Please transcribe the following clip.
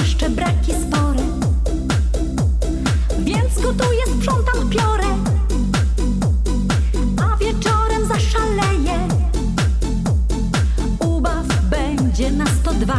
jeszcze braki spore. Więc gotuję, sprzątam, piorę. A wieczorem zaszaleję. Ubaw będzie na 102.